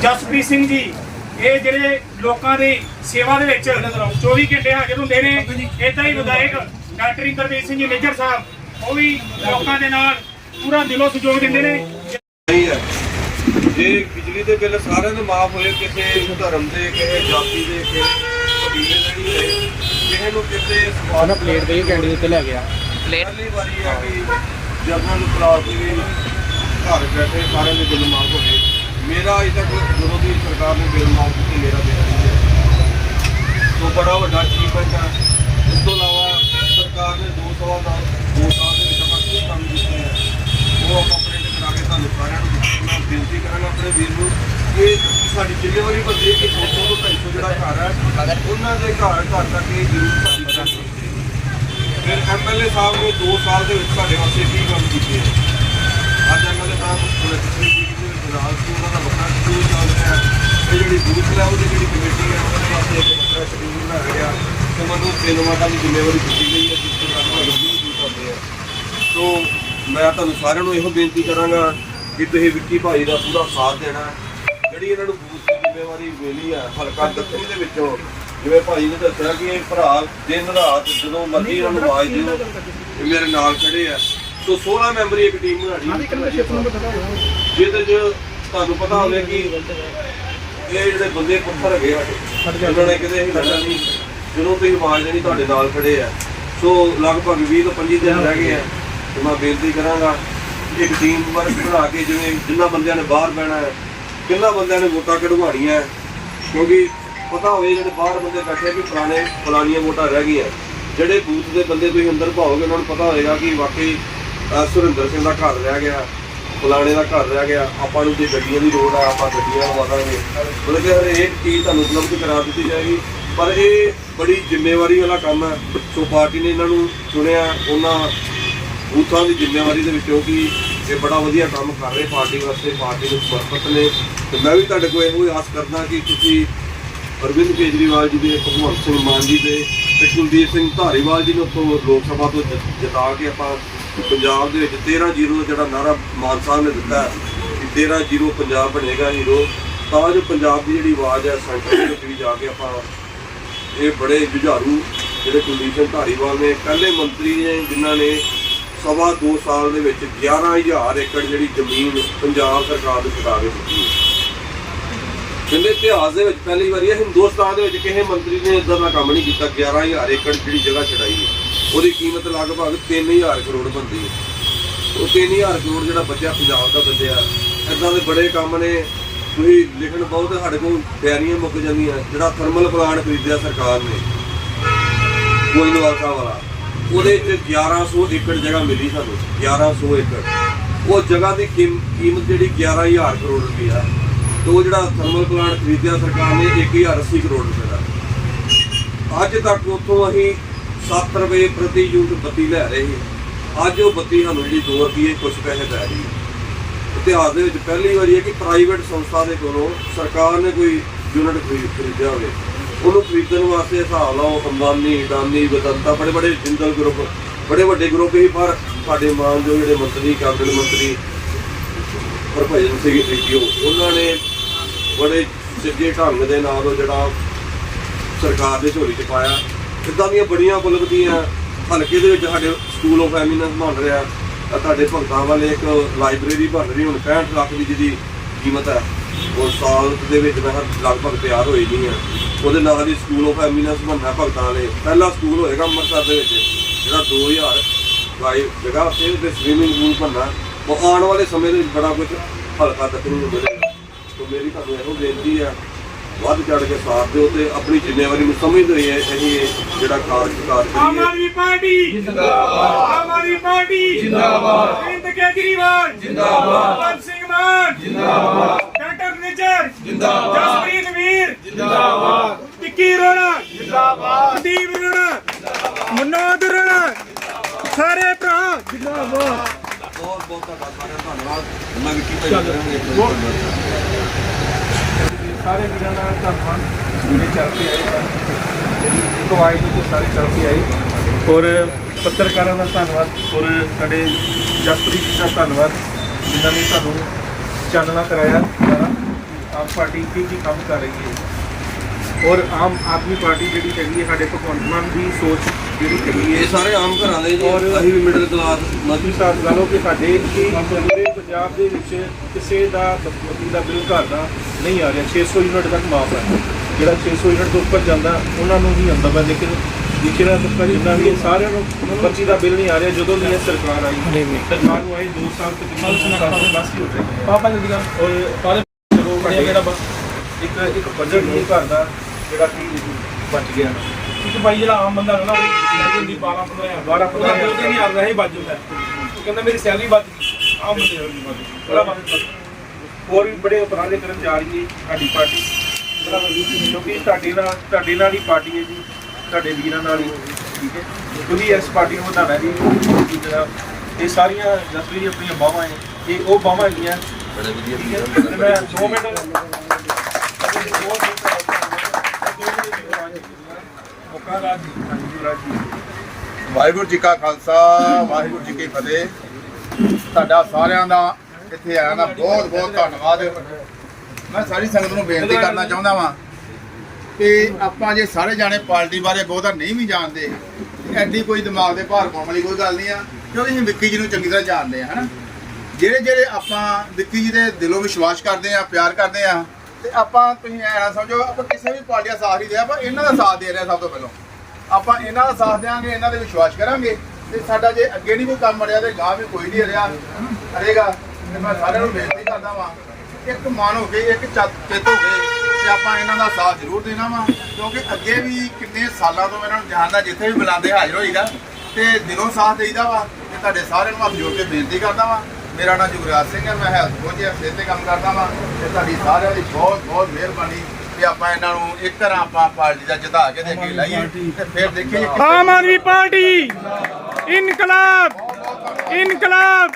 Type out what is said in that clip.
ਜਸਪ੍ਰੀਤ ਸਿੰਘ ਜੀ ਇਹ ਜਿਹੜੇ ਲੋਕਾਂ ਦੀ ਸੇਵਾ ਦੇ ਵਿੱਚ 24 ਘੰਟੇ ਹਾਜ਼ਰ ਹੁੰਦੇ ਨੇ ਇਦਾਂ ਹੀ ਵਿਧਾਇਕ ਡਾਕਟਰ ਇੰਦਰਜੀਤ ਸਿੰਘ ਜੀ ਮੇਜਰ ਸਾਹਿਬ ਉਹ ਵੀ ਲੋਕਾਂ ਦੇ ਨਾਲ ਪੂਰਾ ਦਿਲੋਂ ਸਹਿਯੋਗ ਦਿੰਦੇ ਨੇ। ਹੈ। ਜੇ ਬਿਜਲੀ ਦੇ ਬਿੱਲ ਸਾਰਿਆਂ ਦੇ ਮਾਫ ਹੋਏ ਕਿਸੇ ਧਰਮ ਦੇ ਕਿਸੇ ਜਾਤੀ ਦੇ ਕਿਸੇ ਕਬੀਲੇ ਦੇ ਨਹੀਂ ਹੋਏ ਕਿਸੇ ਨੂੰ ਕਿਸੇ ਨਾ ਪਲੇਟ ਦੇ ਕੈਂਡੀ ਉੱਤੇ ਲੈ ਗਿਆ। ਪਹਿਲੀ ਵਾਰੀ ਹੈ ਕਿ ਜਨਰਲ ਕਲਾਸ ਦੇ ਵੀ ਘਰ ਬੈਠੇ ਸਾਰਿਆਂ ਦੇ ਬਿੱਲ ਮਾਫ ਹੋਏ। ਮੇਰਾ ਅਜੇ ਤੱਕ ਜਦੋਂ ਦੀ ਸਰਕਾਰ ਨੇ ਬਿੱਲ ਮਾਫ ਕੀਤੀ, ਮੇਰਾ ਬਿੱਲ ਨਹੀਂ ਹੈ। ਤੋਂ ਬੜਾ ਵੱਡਾ ਅਚੀਵਮੈਂਟ ਹੈ ਇਸ ਤੋਂ ਇਲਾਵਾ ਸਰਕਾਰ ਨੇ ਦੋ ਸਵਾ ਦਾ, ਦੋ ਸਾਲ ਦੇ ਵਿੱਚ ਆਪਾਂ ਕੀ ਕੰਮ ਕੀਤੇ ਹੈ ਉਹ ਆਪਾਂ ਪ੍ਰਿੰਟ ਕਰਾ ਕੇ ਤੁਹਾਨੂੰ ਸਾਰਿਆਂ ਨੂੰ ਮੈਂ ਬੇਨਤੀ ਕਰਾਂਗਾ ਆਪਣੇ ਵੀਰ ਨੂੰ ਕਿ ਸਾਡੀ ਜ਼ਿੰਮੇਵਾਰੀ ਬੰਦੀ ਹੈ ਕਿ 200 ਤੋਂ 250 ਜਿਹੜਾ ਘਰ ਹੈ ਉਹਨਾਂ ਦੇ ਘਰ ਘਰ ਤੱਕ ਇਹ ਜ਼ਰੂਰ ਸਾਡੀ ਕਰਾਂਗੇ ਫਿਰ ਐਮਐਲਏ ਸਾਹਿਬ ਨੇ 2 ਸਾਲ ਦੇ ਵਿੱਚ ਸਾਡੇ ਵਾਸਤੇ ਕੀ ਕੰਮ ਕੀਤੇ ਹੈ ਅੱਜ ਐਮਐਲਏ ਸਾਹਿਬ ਪਿਛਲੀ ਮੀਟਿੰਗ ਉਹਨਾਂ ਦਾ ਵੱਖਰਾ ਸ਼ਡਿਊਲ ਚੱਲ ਰਿਹਾ ਹੈ। ਇਹ ਜਿਹੜੀ ਬੂਥ ਲੈਵਲ ਦੀ ਜਿਹੜੀ ਕਮੇਟੀ ਹੈ, ਉਹਦੇ ਵਾਸਤੇ ਇੱਕ ਵੱਖਰਾ ਸ਼ਡਿਊਲ ਬਣਾਇਆ ਗਿਆ। ਤੇ ਮੈਨੂੰ ਤਿੰਨ ਵਾਟਾਂ ਦੀ ਜ਼ਿੰਮੇਵਾਰੀ ਦਿੱਤੀ ਗਈ ਹੈ, ਜਿਸ ਤੋਂ ਨਾਲ ਰਵਿਊ ਵੀ ਕਰਦੇ ਆ। ਸੋ ਮੈਂ ਤੁਹਾਨੂੰ ਸਾਰਿਆਂ ਨੂੰ ਇਹੋ ਬੇਨਤੀ ਕਰਾਂਗਾ ਕਿ ਤੁਸੀਂ ਵਿੱਕੀ ਭਾਈ ਦਾ ਪੂਰਾ ਸਾਥ ਦੇਣਾ ਜਿਹੜੀ ਇਹਨਾਂ ਨੂੰ ਬੂਥ ਦੀ ਜ਼ਿੰਮੇਵਾਰੀ ਮਿਲੀ ਹੈ ਹਲਕਾ ਦੱਖਣੀ ਦੇ ਵਿੱਚੋਂ, ਜਿਵੇਂ ਭਾਈ ਨੇ ਦੱਸਿਆ ਕਿ ਇਹ ਭਰਾ ਦਿਨ ਰਾਤ ਜਦੋਂ ਮਰਜ਼ੀ ਇਹਨਾਂ ਨੂੰ ਆਵਾਜ਼ ਦਿਓ, ਇਹ ਮੇਰੇ ਨਾਲ ਖੜੇ ਆ। ਸੋ 16 ਮੈਂਬਰੀ ਇੱਕ ਟੀਮ ਬਣਾਈ ਜਿਹਦੇ 'ਚ ਤੁਹਾਨੂੰ ਪਤਾ ਹੋਵੇ ਕਿ ਇਹ ਜਿਹੜੇ ਬੰਦੇ ਪੁੱਤਰ ਹੈਗੇ ਆ ਸਾਡੇ ਉਹਨਾਂ ਨੇ ਕਿਤੇ ਅਸੀਂ ਲੜਨਾ ਨਹੀਂ ਜਦੋਂ ਤੁਸੀਂ ਆਵਾਜ਼ ਦੇਣੀ ਤੁਹਾਡੇ ਨਾਲ ਖੜੇ ਆ। ਸੋ ਲਗਭਗ 20 ਤੋਂ 25 ਦਿਨ ਰਹਿ ਗਏ ਆ ਤੇ ਮੈਂ ਬੇਨਤੀ ਕਰਾਂਗਾ ਇੱਕ ਟੀਮ ਵਰਕ ਬਣਾ ਕੇ ਜਿਵੇਂ ਜਿੰਨਾ ਬੰਦਿਆਂ ਨੇ ਬਾਹਰ ਬਹਿਣਾ ਹੈ ਕਿੰਨਾ ਬੰਦਿਆਂ ਨੇ ਵੋਟਾਂ ਕਢਵਾਉਣੀਆਂ ਹੈ, ਕਿਉਂਕਿ ਪਤਾ ਹੋਵੇ ਜਿਹੜੇ ਬਾਹਰ ਬੰਦੇ ਬੈਠੇ ਕਿ ਪੁਰਾਣੇ ਫਲਾਨੀਆਂ ਵੋਟਾਂ ਰਹਿ ਗਈਆਂ। ਜਿਹੜੇ ਬੂਥ ਦੇ ਬੰਦੇ ਤੁਸੀਂ ਅੰਦਰ ਭਾਓਗੇ ਉਹਨਾਂ ਨੂੰ ਪਤਾ ਹੋਏਗਾ ਕਿ ਵਾਕਈ ਸੁਰਿੰਦਰ ਸਿੰਘ ਦਾ ਘਰ ਰਹਿ ਗਿਆ। ਫਲਾਣੇ ਦਾ ਘਰ ਰਹਿ ਗਿਆ, ਆਪਾਂ ਨੂੰ ਜੇ ਗੱਡੀਆਂ ਦੀ ਲੋੜ ਆ, ਆਪਾਂ ਗੱਡੀਆਂ ਲਵਾ ਦਾਂਗੇ। ਮਤਲਬ ਕਿ ਹਰੇਕ ਚੀਜ਼ ਤੁਹਾਨੂੰ ਉਪਲਬਧ ਕਰਾ ਦਿੱਤੀ ਜਾਏਗੀ। ਪਰ ਇਹ ਬੜੀ ਜ਼ਿੰਮੇਵਾਰੀ ਵਾਲਾ ਕੰਮ ਹੈ। ਸੋ ਪਾਰਟੀ ਨੇ ਇਹਨਾਂ ਨੂੰ ਚੁਣਿਆ, ਉਹਨਾਂ ਬੂਥਾਂ ਦੀ ਜ਼ਿੰਮੇਵਾਰੀ ਦੇ ਵਿੱਚੋਂ ਕਿ ਇਹ ਬੜਾ ਵਧੀਆ ਕੰਮ ਕਰ ਰਹੇ ਪਾਰਟੀ ਵਾਸਤੇ, ਪਾਰਟੀ ਨੂੰ ਸਮਰਪਿਤ ਨੇ। ਤੇ ਮੈਂ ਵੀ ਤੁਹਾਡੇ ਕੋਲ ਇਹੋ ਹੀ ਆਸ ਕਰਦਾ ਕਿ ਤੁਸੀਂ ਅਰਵਿੰਦ ਕੇਜਰੀਵਾਲ ਜੀ ਦੇ, ਭਗਵੰਤ ਸਿੰਘ ਮਾਨ ਜੀ ਦੇ ਤੇ ਕੁਲਦੀਪ ਸਿੰਘ ਧਾਰੀਵਾਲ ਜੀ ਨੂੰ ਉੱਥੋਂ ਲੋਕ ਸਭਾ ਤੋਂ ਜਿ- ਜਿਤਾ ਕੇ ਆਪਾਂ ਪੰਜਾਬ ਦੇ ਵਿੱਚ 13-0 ਦਾ ਜਿਹੜਾ ਨਾਰਾ ਮਾਨ ਸਾਹਿਬ ਨੇ ਦਿੱਤਾ ਕਿ 13-0 ਪੰਜਾਬ ਬਣੇਗਾ ਹੀਰੋ, ਤਾਂ ਜੋ ਪੰਜਾਬ ਦੀ ਜਿਹੜੀ ਆਵਾਜ਼ ਹੈ ਸੈਂਟਰ ਦੇ ਵਿੱਚ ਵੀ ਜਾ ਕੇ ਆਪਾਂ ਇਹ ਬੜੇ ਜੁਝਾਰੂ ਜਿਹੜੇ ਕੁਲਦੀਪ ਸਿੰਘ ਧਾਰੀਵਾਲ ਨੇ, ਪਹਿਲੇ ਮੰਤਰੀ ਨੇ ਜਿਨ੍ਹਾਂ ਨੇ ਸਵਾ ਦੋ ਸਾਲ ਦੇ ਵਿੱਚ 11000 ਏਕੜ ਜਿਹੜੀ ਜ਼ਮੀਨ ਪੰਜਾਬ ਸਰਕਾਰ ਨੂੰ ਛੁਡਾ ਕੇ ਦਿੱਤੀ। ਹੈ ਇਤਿਹਾਸ ਦੇ ਵਿੱਚ ਪਹਿਲੀ ਵਾਰੀ ਹੈ ਹਿੰਦੁਸਤਾਨ ਦੇ ਵਿੱਚ ਕਿਸੇ ਮੰਤਰੀ ਨੇ ਇਦਾਂ ਦਾ ਕੰਮ ਨਹੀਂ ਕੀਤਾ। 11000 ਏਕੜ ਜਿਹੜੀ ਜਗ੍ਹਾ ਛਡਾਈ ਹੈ, ਉਹਦੀ ਕੀਮਤ ਲਗਭਗ 3000 ਕਰੋੜ ਬੰਦੀ ਹੈ। ਉਹ 3000 ਕਰੋੜ ਜਿਹੜਾ ਬਚਿਆ ਪੰਜਾਬ ਦਾ ਬਚਿਆ। ਇਦਾਂ ਦੇ ਬੜੇ ਕੰਮ ਨੇ। ਤੁਸੀਂ ਲਿਖਣ ਬਹੁਤ ਸਾਡੇ ਕੋਲ ਤਿਆਰੀਆਂ ਮੁੱਕ ਜਾਂਦੀਆਂ। ਜਿਹੜਾ ਥਰਮਲ ਪਲਾਂਟ ਖਰੀਦਿਆ ਸਰਕਾਰ ਨੇ, ਗੋਇੰਦਵਾਲ ਸਾਹਿਬ ਵਾਲਾ, ਉਹਦੇ ਚ 1100 ਏਕੜ ਜਗ੍ਹਾ ਮਿਲੀ ਸਾਨੂੰ। 1100 ਏਕੜ। ਉਹ ਜਗ੍ਹਾ ਦੀ ਕੀਮ- ਕੀਮਤ ਜਿਹੜੀ 11000 ਕਰੋੜ ਰੁਪਈਆ। ਦੋ ਜਿਹੜਾ ਥਰਮਲ ਪਲਾਂਟ ਖਰੀਦਿਆ ਸਰਕਾਰ ਨੇ 1080 ਕਰੋੜ ਰੁਪਏ ਦਾ। ਅੱਜ ਤੱਕ ਉੱਥੋਂ ਅਸੀਂ 7 ਰੁਪਏ ਪ੍ਰਤੀ ਯੂਨਿਟ ਬੱਤੀ ਲੈ ਰਹੇ ਸੀ। ਅੱਜ ਉਹ ਬੱਤੀ ਸਾਨੂੰ ਜਿਹੜੀ 2 ਰੁਪਏ ਕੁਝ ਪੈਸੇ ਪੈ ਰਹੀ ਹੈ। ਇਤਿਹਾਸ ਦੇ ਵਿੱਚ ਪਹਿਲੀ ਵਾਰੀ ਹੈ ਕਿ ਪ੍ਰਾਈਵੇਟ ਸੰਸਥਾ ਦੇ ਕੋਲੋਂ ਸਰਕਾਰ ਨੇ ਕੋਈ ਯੂਨਿਟ ਖਰੀਦ ਖਰੀਦਿਆ ਹੋਵੇ। ਉਹਨੂੰ ਖਰੀਦਣ ਵਾਸਤੇ ਹਿਸਾਬ ਲਾਓ, ਅੰਬਾਨੀ, ਅਡਾਨੀ ਵਿਦੰਤਾ ਬੜੇ ਬੜੇ ਜਿੰਦਲ ਗਰੁੱਪ ਬੜੇ ਵੱਡੇ ਗਰੁੱਪ ਹੀ ਪਰ ਸਾਡੇ ਮਾਨਯੋਗ ਜਿਹੜੇ ਮੰਤਰੀ ਕੈਬਨਿਟ ਮੰਤਰੀ ਹਰਭਜਨ ਸਿੰਘ ਸੇਠੀਓ ਉਹਨਾਂ ਨੇ ਬੜੇ ਸਿੱਧੇ ਢੰਗ ਦੇ ਨਾਲ ਉਹ ਜਿਹੜਾ ਸਰਕਾਰ ਦੇ ਝੋਲੀ 'ਚ ਪਾਇਆ। ਇਦਾਂ ਦੀਆਂ ਬੜੀਆਂ ਉਪਲਬਧੀਆਂ ਹਲਕੇ ਦੇ ਵਿੱਚ ਸਾਡੇ ਸਕੂਲ ਆਫ ਐਮੀਨੈਂਸ ਬਣ ਰਿਹਾ। ਆਹ ਤੁਹਾਡੇ ਭਗਤਾਂ ਵਾਲੇ ਇੱਕ ਲਾਇਬ੍ਰੇਰੀ ਬਣ ਰਹੀ, ਹੁਣ 65 ਲੱਖ ਦੀ ਜਿਹਦੀ ਕੀਮਤ ਹੈ। ਉਹ ਸਾਲ ਦੇ ਵਿੱਚ ਮੈਂ ਲਗਭਗ ਤਿਆਰ ਹੋਈ ਨਹੀਂ ਹੈ ਉਹਦੇ ਨਾਲ ਹੀ ਸਕੂਲ ਆਫ ਐਮੀਨੈਂਸ ਬਣਨਾ ਭਗਤਾਂ ਵਾਲੇ ਪਹਿਲਾ ਸਕੂਲ ਹੋਏਗਾ ਅੰਮ੍ਰਿਤਸਰ ਦੇ ਵਿੱਚ, ਜਿਹੜਾ 2000 ਵਾਈ ਜਗ੍ਹਾ ਤੇ ਤੇ ਸਵੀਮਿੰਗ ਪੂਲ ਬਣਨਾ। ਉਹ ਆਉਣ ਵਾਲੇ ਸਮੇਂ ਦੇ ਵਿੱਚ ਬੜਾ ਕੁਝ ਹਲਕਾ ਦੱਖਣੀ ਨੂੰ ਮਿਲੇਗਾ ਸੋ ਮੇਰੀ ਤੁਹਾਨੂੰ ਇਹੋ ਬੇਨਤੀ ਹੈ ਵੱਧ ਚੜ ਕੇ ਸਾਥ ਦਿਓ ਤੇ ਆਪਣੀ ਜ਼ਿੰਮੇਵਾਰੀ ਨੂੰ ਸਮਝਦੇ ਹੋਏ ਅਸੀਂ ਇਹ ਜਿਹੜਾ ਕਾਰਜ ਕਾਰ ਆਮ ਕਰੀਏ ਆਦਮੀ ਪਾਰਟੀ! ਜਿੰਦਾਬਾਦ। ਆਮ ਆਦਮੀ ਪਾਰਟੀ! ਜਿੰਦਾਬਾਦ। ਅਰਵਿੰਦ ਕੇਜਰੀਵਾਲ! ਜਿੰਦਾਬਾਦ। ਭਗਵੰਤ ਸਿੰਘ ਮਾਨ! ਜਿੰਦਾਬਾਦ। ਡਾਕਟਰ ਨਿਜਰ! ਜਿੰਦਾਬਾਦ। ਜਸਪ੍ਰੀਤ ਵੀਰ! ਜਿੰਦਾਬਾਦ। ਟਿੱਕੀ ਰੋਣਾ! ਜਿੰਦਾਬਾਦ। ਦੀਪ ਰੋਣਾ! ਮਨੋਦ ਰੋਣਾ! ਸਾਰੇ ਭਰਾ! ਜਿੰਦਾਬਾਦ। ਬਹੁਤ ਬਹੁਤ ਤੁਹਾਡਾ ਸਾਰਿਆਂ ਦਾ ਧੰਨਵਾਦ ਮੈਂ ਵਿੱਕੀ ਭਾਈ ਕਰਾਂਗੇ ਸਾਰੇ ਵੀਰਾਂ ਦਾ ਧੰਨਵਾਦ ਜਿਹੜੇ ਚੱਲ ਕੇ ਆਏ ਜਿਹੜੀ ਕਵਾਈ ਨੂੰ ਸਾਰੇ ਚੱਲ ਕੇ ਆਏ ਔਰ ਪੱਤਰਕਾਰਾਂ ਦਾ ਧੰਨਵਾਦ ਔਰ ਸਾਡੇ ਜਸਪ੍ਰੀਤ ਦਾ ਧੰਨਵਾਦ ਜਿਨ੍ਹਾਂ ਨੇ ਸਾਨੂੰ ਚਾਨਣਾ ਕਰਾਇਆ ਸਾਰਾ ਆਮ ਪਾਰਟੀ ਕੀ ਕੀ ਕੰਮ ਕਰ ਰਹੀ ਹੈ ਔਰ ਆਮ ਆਦਮੀ ਪਾਰਟੀ ਜਿਹੜੀ ਹੈਗੀ ਹੈ ਸਾਡੇ ਭਗਵੰਤ ਮਾਨ ਦੀ ਸੋਚ ਜਿਹੜੀ ਹੈਗੀ ਹੈ ਇਹ ਸਾਰੇ ਆਮ ਘਰਾਂ ਦੇ ਜੀ ਔਰ- ਅਸੀਂ ਵੀ ਮਿਡਲ ਕਲਾਸ ਮੰਤਰੀ ਸਾਹਿਬ ਗੱਲ ਹੋ ਕਿ ਸਾਡੇ ਕਿ ਪੂਰੇ ਪੰਜਾਬ ਦੇ ਵਿੱਚ ਕਿਸੇ ਦਾ ਬਸਮਤੀ ਦਾ ਬਿੱਲ ਘਰ ਦਾ ਨਹੀਂ ਆ ਰਿਹਾ। 600 ਯੂਨਿਟ ਤੱਕ ਮਾਫ ਹੈ। ਜਿਹੜਾ 600 ਯੂਨਿਟ ਤੋਂ ਉੱਪਰ ਜਾਂਦਾ ਉਹਨਾਂ ਨੂੰ ਹੀ ਆਉਂਦਾ ਵਾ ਲੇਕਿਨ ਵਿਚਰਾ ਤੱਕ ਜਿੰਨਾ ਵੀ ਹੈ, ਸਾਰਿਆਂ ਨੂੰ ਬੱਚੀ ਦਾ ਬਿੱਲ ਨਹੀਂ ਆ ਰਿਹਾ ਜਦੋਂ ਦੀ ਇਹ ਸਰਕਾਰ ਆਈ। ਸਰਕਾਰ ਨੂੰ ਆਏ 2 ਸਾਲ ਤੱਕ ਬਸ ਹੀ ਹੋ ਜਾਏਗਾ ਪਾਪਾ ਜੀ ਦਾ। ਔਰ ਸਾਰੇ ਬੜਿਆ ਕਿਹੜਾ ਬਸ? ਇੱਕ ਇੱਕ ਬਜਟ ਨਹੀਂ ਘਰ ਦਾ ਜਿਹੜਾ ਕਿ ਬਚ ਗਿਆ। ਇੱਕ ਭਾਈ ਜਿਹੜਾ ਆਮ ਬੰਦਾ ਹੁੰਦਾ ਉਹ ਲੈ ਜਾਂਦੀ 12 15000 12 ਉਹਦਾ ਬਿੱਲ ਤੇ ਨਹੀਂ ਆਉਂਦਾ ਇਹ ਵੱਜ ਜਾਂਦਾ ਉਹ ਕਹਿੰਦਾ ਮੇਰੀ ਸੈਲਰੀ ਵੱਧ ਗਈ ਆਮ ਬੰਦੇ ਦੀ ਵੱਧ ਗਈ ਬੜਾ ਵੱਧ ਹੋਰ ਵੀ ਬੜੇ ਉਪਰਾਲੇ ਕਰਨ ਜਾ ਰਹੀ ਹੈ ਸਾਡੀ ਪਾਰਟੀ ਕਿਉਂਕਿ ਤੁਹਾਡੇ ਨਾਲ ਤੁਹਾਡੇ ਨਾਲ ਹੀ ਪਾਰਟੀ ਹੈ ਜੀ ਤੁਹਾਡੇ ਵੀਰਾਂ ਨਾਲ ਹੀ ਠੀਕ ਹੈ ਤੁਸੀਂ ਇਸ ਪਾਰਟੀ ਨੂੰ ਵਧਾਉਣਾ ਜੀ ਇਹ ਸਾਰੀਆਂ ਜਸਵੀਰ ਆਪਣੀਆਂ ਬਾਹਾਂ ਹੈ ਇਹ ਉਹ ਬਾਹਾਂ ਹੈਗੀਆਂ ਬੜੇ ਵਧੀਆ ਮੈਂ 2 ਮਿੰਟ ਵਾਹਿਗੁਰੂ ਜੀ ਕਾ ਖਾਲਸਾ, ਵਾਹਿਗੁਰੂ ਜੀ ਕੀ ਫਤਿਹ। ਤੁਹਾਡਾ ਸਾਰਿਆਂ ਦਾ ਇੱਥੇ ਆਇਆ ਦਾ ਬਹੁਤ ਬਹੁਤ ਧੰਨਵਾਦ। ਮੈਂ ਸਾਰੀ ਸੰਗਤ ਨੂੰ ਬੇਨਤੀ ਕਰਨਾ ਚਾਹੁੰਦਾ ਵਾਂ ਕਿ ਆਪਾਂ ਜੇ ਸਾਰੇ ਜਾਣੇ ਪਾਰਟੀ ਬਾਰੇ ਬਹੁਤਾ ਨਹੀਂ ਵੀ ਜਾਣਦੇ ਤੇ ਐਡੀ ਕੋਈ ਦਿਮਾਗ ਦੇ ਭਾਰ ਪਾਉਣ ਵਾਲੀ ਕੋਈ ਗੱਲ ਨਹੀਂ ਆ, ਕਿਉਂਕਿ ਅਸੀਂ ਵਿੱਕੀ ਜੀ ਨੂੰ ਚੰਗੀ ਤਰ੍ਹਾਂ ਜਾਣਦੇ ਆ, ਹਨਾ? ਜਿਹੜੇ ਜਿਹੜੇ ਆਪਾਂ ਵਿੱਕੀ ਜੀ ਦੇ ਦਿਲੋਂ ਵਿਸ਼ਵਾਸ ਕਰਦੇ ਆ, ਪਿਆਰ ਕਰਦੇ ਆ ਤੇ ਆਪਾਂ ਤੁਸੀਂ ਐ ਨਾ ਸਮਝੋ, ਆਪਾਂ ਕਿਸੇ ਵੀ ਪਾਰਟੀ ਦਾ ਸਾਥ ਨਹੀਂ ਦੇ ਆਪਾਂ ਇਹਨਾਂ ਦਾ ਸਾਥ ਦੇ ਰਹੇ ਆ ਸਭ ਤੋਂ ਪਹਿਲਾਂ। ਆਪਾਂ ਇਹਨਾਂ ਦਾ ਸਾਥ ਦੇਵਾਂਗੇ ਇਹਨਾਂ ਦੇ ਵਿਸ਼ਵਾਸ ਕਰਾਂਗੇ ਤੇ ਸਾਡਾ ਜੇ ਅੱਗੇ ਨਹੀਂ ਕੋਈ ਕੰਮ ਰਿਹਾ ਤੇ ਗਾਂ ਵੀ ਕੋਈ ਨਹੀਂ ਰਿਹਾ। ਕਰੇਗਾ ਤੇ ਮੈਂ ਸਾਰਿਆਂ ਨੂੰ ਬੇਨਤੀ ਕਰਦਾ ਵਾਂ, ਇੱਕ ਮਨ ਹੋ ਕੇ ਇੱਕ ਚਿੱਤ ਚਿੱਤ ਹੋ ਕੇ ਤੇ ਆਪਾਂ ਇਹਨਾਂ ਦਾ ਸਾਥ ਜ਼ਰੂਰ ਦੇਣਾ ਵਾ, ਕਿਉਂਕਿ ਅੱਗੇ ਵੀ ਕਿੰਨੇ ਸਾਲਾਂ ਤੋਂ ਇਹਨਾਂ ਨੂੰ ਜਾਣਦਾ ਜਿੱਥੇ ਵੀ ਬੁਲਾਉਂਦੇ ਹਾਜ਼ਰ ਹੋਈਦਾ ਤੇ ਦਿਲੋਂ ਸਾਥ ਦੇਈਦਾ ਵਾ, ਤੇ ਤੁਹਾਡੇ ਸਾਰਿਆਂ ਨੂੰ ਹੱਥ ਜੋੜ ਕੇ ਬੇਨਤੀ ਕਰਦਾ ਵਾ। ਮੇਰਾ ਨਾਮ ਜੁਗਰਾਜ ਸਿੰਘ ਹੈ, ਮੈਂ ਹੈਲਥ ਕੋਚ ਹਾਂ ਤੇ ਕੰਮ ਕਰਦਾ ਵਾਂ ਤੇ ਤੁਹਾਡੀ ਸਾਰਿਆਂ ਦੀ ਬਹੁਤ ਬਹੁਤ ਮਿਹਰਬਾਨੀ ਕਿ ਆਪਾਂ ਇਹਨਾਂ ਨੂੰ ਇੱਕ ਤਰ੍ਹਾਂ ਆਪਾਂ ਪਾਰਟੀ ਦਾ ਜਿਤਾ ਕੇ ਤੇ ਅੱਗੇ ਲਾਈਏ ਤੇ ਫਿਰ ਦੇਖੀਏ ਆਮ ਆਦਮੀ ਪਾਰਟੀ, ਇਨਕਲਾਬ ਇਨਕਲਾਬ।